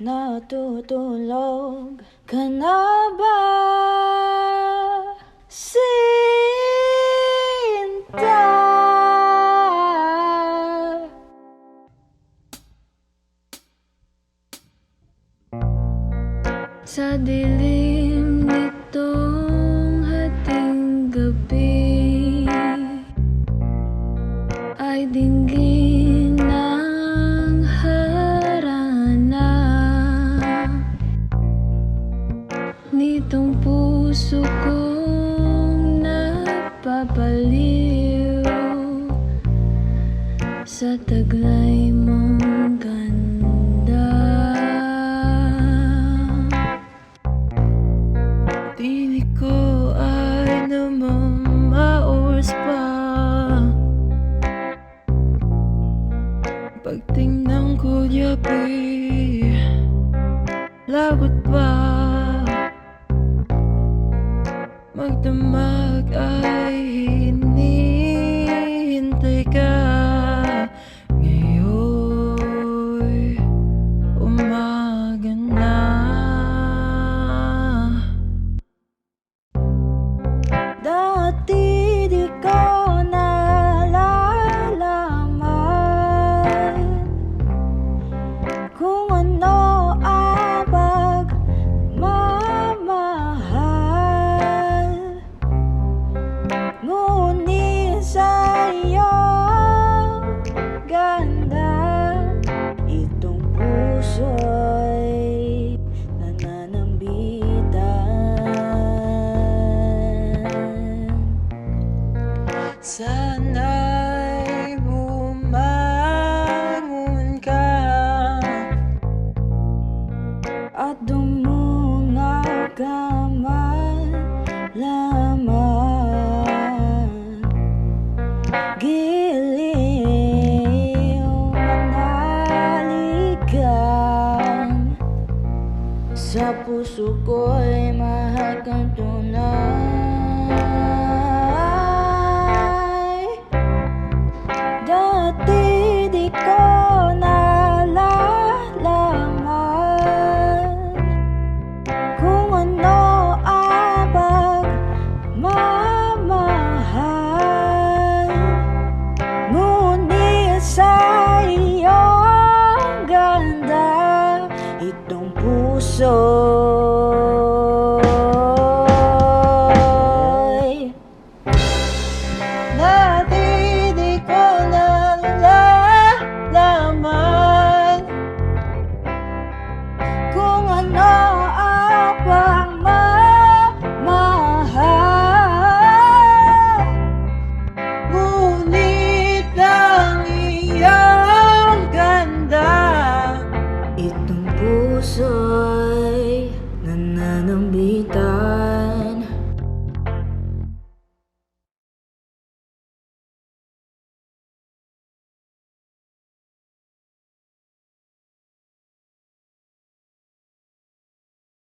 Natutulog ka na ba? Sinta Sa dilim Nitong puso kong napapaliw Sa taglay mong ganda. Piling ko ay namamaos pa. Pagtingnan ko yapi Lagot pa Magdamag ay hinihintay ka Sana'y bumangon ka. At dumungaw ka man lamang. Giliw manaligang Sa puso ko'y mahakang tunay iyong ganda Itong puso be dark